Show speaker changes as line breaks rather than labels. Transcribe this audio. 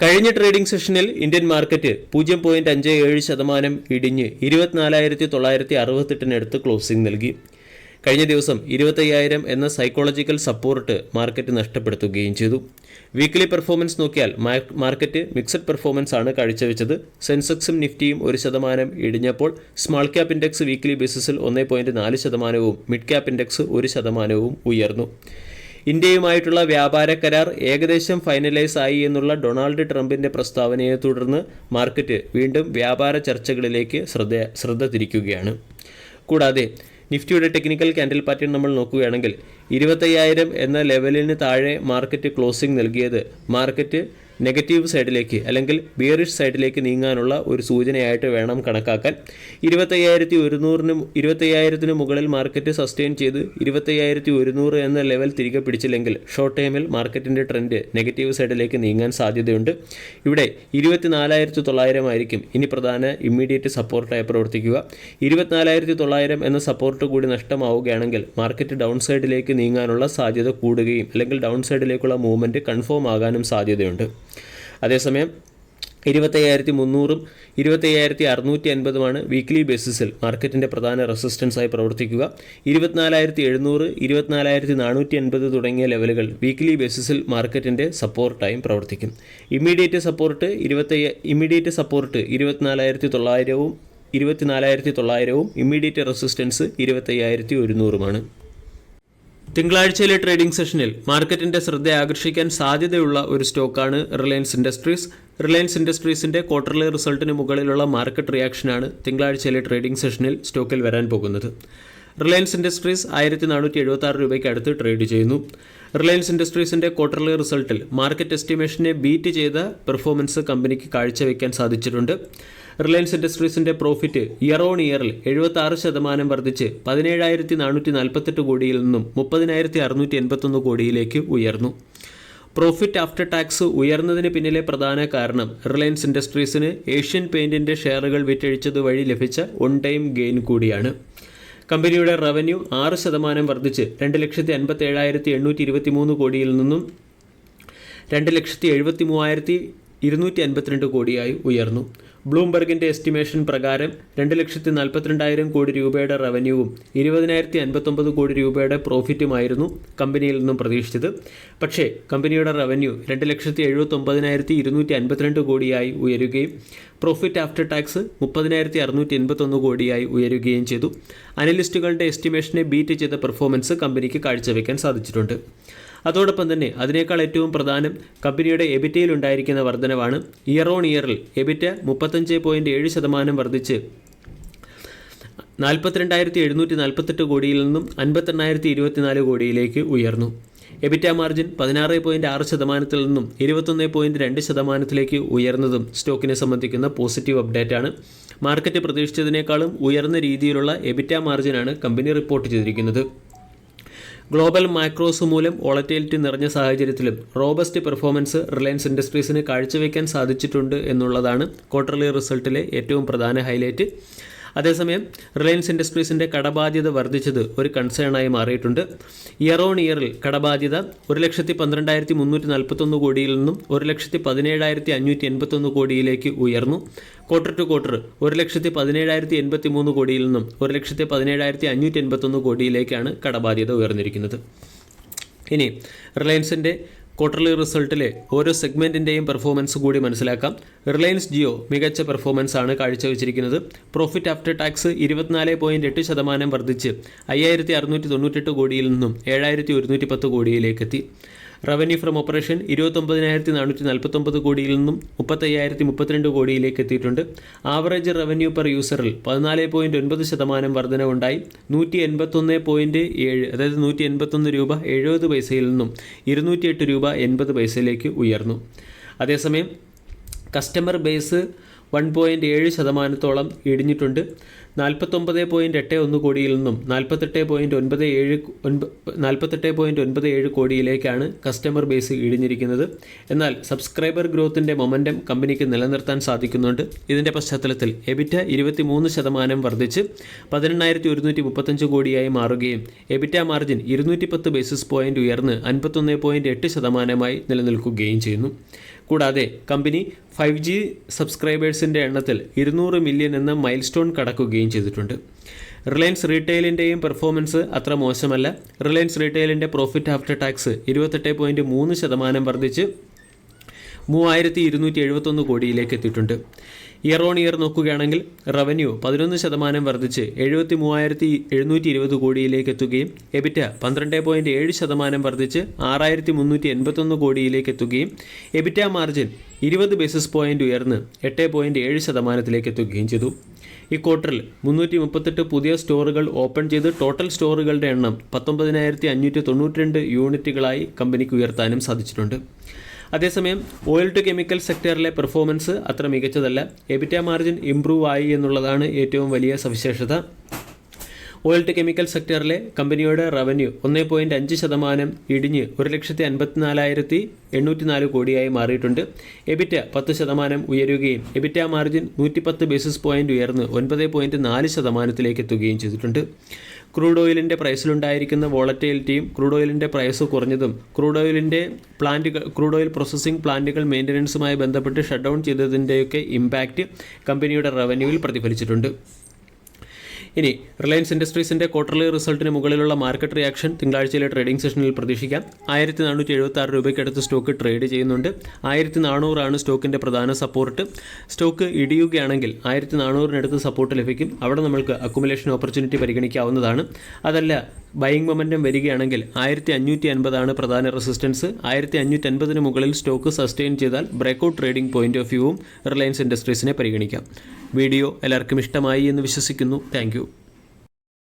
കഴിഞ്ഞ ട്രേഡിംഗ് സെഷനിൽ Indian market പൂജ്യം പോയിന്റ് അഞ്ച് ഏഴ് ശതമാനം ഇടിഞ്ഞ് ഇരുപത്തിനാലായിരത്തി തൊള്ളായിരത്തി അറുപത്തെട്ടിനടുത്ത് ക്ലോസിംഗ് നൽകി. കഴിഞ്ഞ ദിവസം ഇരുപത്തയ്യായിരം എന്ന സൈക്കോളജിക്കൽ സപ്പോർട്ട് മാർക്കറ്റ് നഷ്ടപ്പെടുത്തുകയും ചെയ്തു. വീക്ക്ലി പെർഫോമൻസ് നോക്കിയാൽ മാർക്കറ്റ് മിക്സഡ് പെർഫോമൻസ് ആണ് കാഴ്ചവെച്ചത്. സെൻസെക്സും നിഫ്റ്റിയും ഒരു ശതമാനം ഇടിഞ്ഞപ്പോൾ സ്മാൾ ക്യാപ് ഇൻഡെക്സ് വീക്ക്ലി ബേസിസിൽ ഒന്ന് പോയിന്റ് നാല് ശതമാനവും മിഡ് ക്യാപ് ഇൻഡെക്സ് ഒരു ശതമാനവും ഉയർന്നു. ഇന്ത്യയുമായിട്ടുള്ള വ്യാപാര കരാർ ഏകദേശം ഫൈനലൈസ് ആയി എന്നുള്ള ഡൊണാൾഡ് ട്രംപിന്റെ പ്രസ്താവനയെ തുടർന്ന് മാർക്കറ്റ് വീണ്ടും വ്യാപാര ചർച്ചകളിലേക്ക് ശ്രദ്ധ ശ്രദ്ധ തിരിക്കുകയാണ്. കൂടാതെ നിഫ്റ്റിയുടെ ടെക്നിക്കൽ ക്യാൻഡിൽ പാറ്റേൺ നമ്മൾ നോക്കുകയാണെങ്കിൽ ഇരുപത്തയ്യായിരം എന്ന ലെവലിന് താഴെ മാർക്കറ്റ് ക്ലോസിംഗ് നൽകിയത് മാർക്കറ്റ് നെഗറ്റീവ് സൈഡിലേക്ക് അല്ലെങ്കിൽ ബിയറിഷ് സൈഡിലേക്ക് നീങ്ങാനുള്ള ഒരു സൂചനയായിട്ട് വേണം കണക്കാക്കാൻ. ഇരുപത്തയ്യായിരത്തി ഒരുന്നൂറിന് ഇരുപത്തയ്യായിരത്തിന് മുകളിൽ മാർക്കറ്റ് സസ്റ്റെയിൻ ചെയ്ത് ഇരുപത്തയ്യായിരത്തി ഒരുന്നൂറ് എന്ന ലെവൽ തിരികെ പിടിച്ചില്ലെങ്കിൽ ഷോർട്ട് ടൈമിൽ മാർക്കറ്റിന്റെ ട്രെൻഡ് നെഗറ്റീവ് സൈഡിലേക്ക് നീങ്ങാൻ സാധ്യതയുണ്ട്. ഇവിടെ ഇരുപത്തിനാലായിരത്തി തൊള്ളായിരം ആയിരിക്കും ഇനി പ്രധാന ഇമ്മീഡിയറ്റ് സപ്പോർട്ടായി പ്രവർത്തിക്കുക. ഇരുപത്തിനാലായിരത്തി തൊള്ളായിരം എന്ന സപ്പോർട്ട് കൂടി നഷ്ടമാവുകയാണെങ്കിൽ മാർക്കറ്റ് ഡൗൺ സൈഡിലേക്ക് നീങ്ങാനുള്ള സാധ്യത കൂടുകയും അല്ലെങ്കിൽ ഡൗൺ സൈഡിലേക്കുള്ള മൂവ്മെന്റ് കൺഫേം ആകാനും സാധ്യതയുണ്ട്. അതേസമയം ഇരുപത്തയ്യായിരത്തി മുന്നൂറും ഇരുപത്തയ്യായിരത്തി അറുന്നൂറ്റി അൻപതുമാണ് വീക്ക്ലി ബേസിസിൽ മാർക്കറ്റിന്റെ പ്രധാന റെസിസ്റ്റൻസായി പ്രവർത്തിക്കുക. ഇരുപത്തിനാലായിരത്തി എഴുന്നൂറ് ഇരുപത്തിനാലായിരത്തി നാനൂറ്റി അൻപത് തുടങ്ങിയ ലെവലുകൾ വീക്ക്ലി ബേസിസിൽ മാർക്കറ്റിന്റെ സപ്പോർട്ടായും പ്രവർത്തിക്കും. ഇമ്മീഡിയറ്റ് സപ്പോർട്ട് ഇരുപത്തയ്യ ഇമ്മീഡിയറ്റ് സപ്പോർട്ട് ഇരുപത്തിനാലായിരത്തി തൊള്ളായിരവും ഇരുപത്തിനാലായിരത്തി തൊള്ളായിരവും ഇമ്മീഡിയറ്റ് റെസിസ്റ്റൻസ് ഇരുപത്തയ്യായിരത്തി ഒരുന്നൂറുമാണ് തിങ്കളാഴ്ചയിലെ ട്രേഡിംഗ് സെഷനിൽ മാർക്കറ്റിന്റെ ശ്രദ്ധ ആകർഷിക്കാൻ സാധ്യതയുള്ള ഒരു സ്റ്റോക്കാണ് റിലയൻസ് ഇൻഡസ്ട്രീസ്. റിലയൻസ് ഇൻഡസ്ട്രീസിന്റെ ക്വാർട്ടർലി റിസൾട്ടിന് മുകളിലുള്ള മാർക്കറ്റ് റിയാക്ഷനാണ് തിങ്കളാഴ്ചയിലെ ട്രേഡിംഗ് സെഷനിൽ സ്റ്റോക്കിൽ വരാൻ പോകുന്നത്. റിലയൻസ് ഇൻഡസ്ട്രീസ് ആയിരത്തി നാനൂറ്റി എഴുപത്തി ആറ് രൂപയ്ക്ക് അടുത്ത് ട്രേഡ് ചെയ്യുന്നു. റിലയൻസ് ഇൻഡസ്ട്രീസിന്റെ ക്വാർട്ടർലി റിസൾട്ടിൽ മാർക്കറ്റ് എസ്റ്റിമേഷനെ ബീറ്റ് ചെയ്ത പെർഫോമൻസ് കമ്പനിക്ക് കാഴ്ചവെക്കാൻ സാധിച്ചിട്ടുണ്ട്. റിലയൻസ് ഇൻഡസ്ട്രീസിന്റെ പ്രോഫിറ്റ് ഇയർ ഓൺ ഇയറിൽ എഴുപത്തി ആറ് ശതമാനം വർദ്ധിച്ച് പതിനേഴായിരത്തി നാനൂറ്റി നാൽപ്പത്തെട്ട് കോടിയിൽ നിന്നും മുപ്പതിനായിരത്തി അറുന്നൂറ്റി എൺപത്തൊന്ന് കോടിയിലേക്ക് ഉയർന്നു. പ്രോഫിറ്റ് ആഫ്റ്റർ ടാക്സ് ഉയർന്നതിന് പിന്നിലെ പ്രധാന കാരണം റിലയൻസ് ഇൻഡസ്ട്രീസിന് ഏഷ്യൻ പെയിന്റിന്റെ ഷെയറുകൾ വിറ്റഴിച്ചത് വഴി ലഭിച്ച ഒൺ ടൈം ഗെയിൻ കൂടിയാണ്. കമ്പനിയുടെ റവന്യൂ ആറ് ശതമാനം വർദ്ധിച്ച് രണ്ട് ലക്ഷത്തി അൻപത്തി ഏഴായിരത്തി എണ്ണൂറ്റി ഇരുപത്തി മൂന്ന് കോടിയിൽ നിന്നും രണ്ട് ലക്ഷത്തി എഴുപത്തി മൂവായിരത്തി ഇരുന്നൂറ്റി അൻപത്തിരണ്ട് കോടിയായി ഉയർന്നു. ബ്ലൂംബർഗിന്റെ എസ്റ്റിമേഷൻ പ്രകാരം രണ്ട് ലക്ഷത്തി നാൽപ്പത്തിരണ്ടായിരം കോടി രൂപയുടെ റവന്യൂവും ഇരുപതിനായിരത്തി അൻപത്തൊമ്പത് കോടി രൂപയുടെ പ്രോഫിറ്റുമായിരുന്നു കമ്പനിയിൽ നിന്നും പ്രതീക്ഷിച്ചത്. പക്ഷേ കമ്പനിയുടെ റവന്യൂ രണ്ട് ലക്ഷത്തി എഴുപത്തൊമ്പതിനായിരത്തി ഇരുന്നൂറ്റി അൻപത്തിരണ്ട് കോടിയായി ഉയരുകയും പ്രോഫിറ്റ് ആഫ്റ്റർ ടാക്സ് മുപ്പതിനായിരത്തി അറുന്നൂറ്റി എൺപത്തൊന്ന് കോടിയായി ഉയരുകയും ചെയ്തു. അനലിസ്റ്റുകളുടെ എസ്റ്റിമേഷനെ ബീറ്റ് ചെയ്ത പെർഫോമൻസ് കമ്പനിക്ക് കാഴ്ചവെക്കാൻ സാധിച്ചിട്ടുണ്ട്. അതോടൊപ്പം തന്നെ അതിനേക്കാൾ ഏറ്റവും പ്രധാനം കമ്പനിയുടെ എബിറ്റയിൽ ഉണ്ടായിരിക്കുന്ന വർധനവാണ്. ഇയർ ഓൺ ഇയറിൽ എബിറ്റ മുപ്പത്തഞ്ച് പോയിന്റ് ഏഴ് ശതമാനം വർദ്ധിച്ച് നാൽപ്പത്തിരണ്ടായിരത്തി എഴുന്നൂറ്റി നാൽപ്പത്തെട്ട് കോടിയിൽ നിന്നും അൻപത്തെണ്ണായിരത്തി ഇരുപത്തിനാല് കോടിയിലേക്ക് ഉയർന്നു. എബിറ്റ മാർജിൻ പതിനാറ് പോയിന്റ് ആറ് ശതമാനത്തിൽ നിന്നും ഇരുപത്തൊന്ന് പോയിന്റ് രണ്ട് ശതമാനത്തിലേക്ക് ഉയർന്നതും സ്റ്റോക്കിനെ സംബന്ധിക്കുന്ന പോസിറ്റീവ് അപ്ഡേറ്റാണ് മാർക്കറ്റ് പ്രതീക്ഷിച്ചതിനേക്കാളും ഉയർന്ന രീതിയിലുള്ള എബിറ്റ മാർജിനാണ് കമ്പനി റിപ്പോർട്ട് ചെയ്തിരിക്കുന്നത്. ഗ്ലോബൽ മൈക്രോസ് മൂലം വോളറ്റിലിറ്റി നിറഞ്ഞ സാഹചര്യത്തിലും റോബസ്റ്റ് പെർഫോമൻസ് റിലയൻസ് ഇൻഡസ്ട്രീസിന് കാഴ്ചവെക്കാൻ സാധിച്ചിട്ടുണ്ട് എന്നുള്ളതാണ് ക്വാർട്ടർലി റിസൾട്ടിലെ ഏറ്റവും പ്രധാന ഹൈലൈറ്റ്. അതേസമയം റിലയൻസ് ഇൻഡസ്ട്രീസിന്റെ കടബാധ്യത വർദ്ധിച്ചത് ഒരു കൺസേണായി മാറിയിട്ടുണ്ട്. ഇയർ ഓൺ ഇയറിൽ കടബാധ്യത ഒരു ലക്ഷത്തി പന്ത്രണ്ടായിരത്തി മുന്നൂറ്റി നാൽപ്പത്തൊന്ന് കോടിയിൽ നിന്നും ഒരു ലക്ഷത്തി പതിനേഴായിരത്തി അഞ്ഞൂറ്റി എൺപത്തൊന്ന് കോടിയിലേക്ക് ഉയർന്നു. ക്വാർട്ടർ ടു ക്വാർട്ടർ ഒരു ലക്ഷത്തി പതിനേഴായിരത്തി എൺപത്തി മൂന്ന് കോടിയിൽ നിന്നും ഒരു ലക്ഷത്തി പതിനേഴായിരത്തി അഞ്ഞൂറ്റി എൺപത്തൊന്ന് കോടിയിലേക്കാണ് കടബാധ്യത ഉയർന്നിരിക്കുന്നത്. ഇനി റിലയൻസിന്റെ ക്വാർട്ടർലി റിസൾട്ടിലെ ഓരോ സെഗ്മെന്റിന്റെയും പെർഫോമൻസ് കൂടി മനസ്സിലാക്കാം. റിലയൻസ് ജിയോ മികച്ച പെർഫോമൻസ് ആണ് കാഴ്ചവെച്ചിരിക്കുന്നത്. പ്രോഫിറ്റ് ആഫ്റ്റർ ടാക്സ് ഇരുപത്തിനാല് പോയിന്റ് എട്ട് ശതമാനം വർദ്ധിച്ച് അയ്യായിരത്തി അറുന്നൂറ്റി തൊണ്ണൂറ്റെട്ട് കോടിയിൽ നിന്നും ഏഴായിരത്തി ഒരുന്നൂറ്റി പത്ത് കോടിയിലേക്കെത്തി. റവന്യൂ ഫ്രം ഓപ്പറേഷൻ ഇരുപത്തൊമ്പതിനായിരത്തി നാനൂറ്റി നാൽപ്പത്തൊമ്പത് കോടിയിൽ നിന്നും മുപ്പത്തയ്യായിരത്തി മുപ്പത്തിരണ്ട് കോടിയിലേക്ക് എത്തിയിട്ടുണ്ട്. ആവറേജ് റവന്യൂ പെർ യൂസറിൽ പതിനാല് പോയിന്റ് ഒൻപത് ശതമാനം വർധനവുണ്ടായി. നൂറ്റി എൺപത്തൊന്ന് പോയിന്റ് ഏഴ് അതായത് നൂറ്റി എൺപത്തൊന്ന് രൂപ എഴുപത് പൈസയിൽ നിന്നും ഇരുന്നൂറ്റിയെട്ട് രൂപ എൺപത് പൈസയിലേക്ക് ഉയർന്നു. അതേസമയം കസ്റ്റമർ ബേസ് വൺ പോയിന്റ് ഏഴ് ശതമാനത്തോളം ഇടിഞ്ഞിട്ടുണ്ട്. നാൽപ്പത്തൊമ്പത് പോയിന്റ് എട്ട് ഒന്ന് കോടിയിൽ നിന്നും നാൽപ്പത്തെട്ട് പോയിന്റ് ഒൻപത് ഏഴ് ഒൻപ നാൽപ്പത്തെട്ട് പോയിന്റ് ഒൻപത് ഏഴ് കോടിയിലേക്കാണ് കസ്റ്റമർ ബേസ് ഇടിഞ്ഞിരിക്കുന്നത്. എന്നാൽ സബ്സ്ക്രൈബർ ഗ്രോത്തിന്റെ മൊമെന്റം കമ്പനിക്ക് നിലനിർത്താൻ സാധിക്കുന്നുണ്ട്. ഇതിന്റെ പശ്ചാത്തലത്തിൽ എബിറ്റ ഇരുപത്തി മൂന്ന് ശതമാനം വർദ്ധിച്ച് പതിനെണ്ണായിരത്തി ഒരുന്നൂറ്റി മുപ്പത്തഞ്ച് കോടിയായി മാറുകയും എബിറ്റ മാർജിൻ ഇരുന്നൂറ്റി പത്ത് ബേസിസ് പോയിന്റ് ഉയർന്ന് അൻപത്തൊന്ന് പോയിന്റ് എട്ട് ശതമാനമായി നിലനിൽക്കുകയും ചെയ്യുന്നു. കൂടാതെ കമ്പനി ഫൈവ് ജി സബ്സ്ക്രൈബേഴ്സിന്റെ എണ്ണത്തിൽ ഇരുന്നൂറ് മില്യൺ എന്ന മൈൽ സ്റ്റോൺ കടക്കുകയും ചെയ്തിട്ടുണ്ട്. റിലയൻസ് റീറ്റെയിലിന്റെയും പെർഫോമൻസ് അത്ര മോശമല്ല. റിലയൻസ് റീറ്റെയിലിന്റെ പ്രോഫിറ്റ് ആഫ്റ്റർ ടാക്സ് ഇരുപത്തെട്ട് പോയിന്റ് മൂന്ന് ശതമാനം വർദ്ധിച്ച് മൂവായിരത്തി ഇരുന്നൂറ്റി എഴുപത്തൊന്ന് കോടിയിലേക്ക് എത്തിയിട്ടുണ്ട്. ഇയർ ഓൺ ഇയർ നോക്കുകയാണെങ്കിൽ റവന്യൂ പതിനൊന്ന് ശതമാനം വർദ്ധിച്ച് എഴുപത്തി മൂവായിരത്തി എഴുന്നൂറ്റി ഇരുപത് കോടിയിലേക്ക് എത്തുകയും എബിറ്റ പന്ത്രണ്ട് പോയിന്റ് ഏഴ് ശതമാനം വർദ്ധിച്ച് ആറായിരത്തി മുന്നൂറ്റി എൺപത്തൊന്ന് കോടിയിലേക്ക് എത്തുകയും എബിറ്റ മാർജിൻ ഇരുപത് ബേസിസ് പോയിന്റ് ഉയർന്ന് എട്ട് പോയിന്റ് ഏഴ് ശതമാനത്തിലേക്ക് എത്തുകയും ചെയ്തു. ഈ ക്വാർട്ടറിൽ മുന്നൂറ്റി മുപ്പത്തെട്ട് പുതിയ സ്റ്റോറുകൾ ഓപ്പൺ ചെയ്ത് ടോട്ടൽ സ്റ്റോറുകളുടെ എണ്ണം പത്തൊമ്പതിനായിരത്തി അഞ്ഞൂറ്റി തൊണ്ണൂറ്റിരണ്ട് യൂണിറ്റുകളായി കമ്പനിക്ക് ഉയർത്താനും സാധിച്ചിട്ടുണ്ട്. അതേസമയം ഓയിൽ ടു കെമിക്കൽ സെക്ടറിലെ പെർഫോമൻസ് അത്ര മികച്ചതല്ല. എബിറ്റ മാർജിൻ ഇംപ്രൂവ് ആയി എന്നുള്ളതാണ് ഏറ്റവും വലിയ സവിശേഷത. ഓയിൽ ടു കെമിക്കൽ സെക്ടറിലെ കമ്പനിയുടെ റവന്യൂ ഒന്നേ പോയിന്റ് അഞ്ച് ശതമാനം ഇടിഞ്ഞ് ഒരു ലക്ഷത്തി അൻപത്തിനാലായിരത്തി എണ്ണൂറ്റി നാല് കോടിയായി മാറിയിട്ടുണ്ട്. എബിറ്റ പത്ത് ശതമാനം ഉയരുകയും എബിറ്റ മാർജിൻ നൂറ്റിപ്പത്ത് ബേസിസ് പോയിന്റ് ഉയർന്ന് ഒൻപത് പോയിന്റ് നാല് ശതമാനത്തിലേക്ക് എത്തുകയും ചെയ്തിട്ടുണ്ട്. ക്രൂഡ് ഓയിലിന്റെ പ്രൈസിലുണ്ടായിരിക്കുന്ന വോളറ്റൈലിറ്റിയും ക്രൂഡ് ഓയിലിന്റെ പ്രൈസ് കുറഞ്ഞതും ക്രൂഡ് ഓയിലിന്റെ പ്ലാന്റുകൾ ക്രൂഡ് ഓയിൽ പ്രോസസ്സിംഗ് പ്ലാന്റുകൾ മെയിന്റനൻസുമായി ബന്ധപ്പെട്ട് ഷട്ട് ഡൗൺ ചെയ്തതിന്റെയൊക്കെ ഇമ്പാക്റ്റ് കമ്പനിയുടെ റവന്യൂവിൽ പ്രതിഫലിച്ചിട്ടുണ്ട്. ഇനി റിലയൻസ് ഇൻഡസ്ട്രീസിന്റെ ക്വാർട്ടർലി റിസൾട്ടിന് മുകളിലുള്ള മാർക്കറ്റ് റിയാക്ഷൻ തിങ്കളാഴ്ചയിലെ ട്രേഡിംഗ് സെഷനിൽ പ്രതീക്ഷിക്കാം. ആയിരത്തി നാനൂറ്റി എഴുപത്തി ആറ് രൂപയ്ക്കടുത്ത് സ്റ്റോക്ക് ട്രേഡ് ചെയ്യുന്നുണ്ട്. ആയിരത്തി നാനൂറാണ് സ്റ്റോക്കിന്റെ പ്രധാന സപ്പോർട്ട് സ്റ്റോക്ക് ഇടിയുകയാണെങ്കിൽ ആയിരത്തി നാനൂറിനടുത്ത് സപ്പോർട്ട് ലഭിക്കും. അവിടെ നമ്മൾക്ക് അക്കുമുലേഷൻ ഓപ്പർച്യൂണിറ്റി പരിഗണിക്കാവുന്നതാണ്. അതല്ല ബൈയിങ് മൊമെന്റം വരികയാണെങ്കിൽ ആയിരത്തി അഞ്ഞൂറ്റി അൻപതാണ് പ്രധാന റെസിസ്റ്റൻസ് ആയിരത്തി അഞ്ഞൂറ്റി അൻപതിന് മുകളിൽ സ്റ്റോക്ക് സസ്റ്റെയിൻ ചെയ്താൽ ബ്രേക്കൗട്ട് ട്രേഡിംഗ് പോയിന്റ് ഓഫ് വ്യൂവും റിലയൻസ് ഇൻഡസ്ട്രീസിനെ പരിഗണിക്കാം. വീഡിയോ എല്ലാവർക്കും ഇഷ്ടമായി എന്ന് വിശ്വസിക്കുന്നു. Thank thank you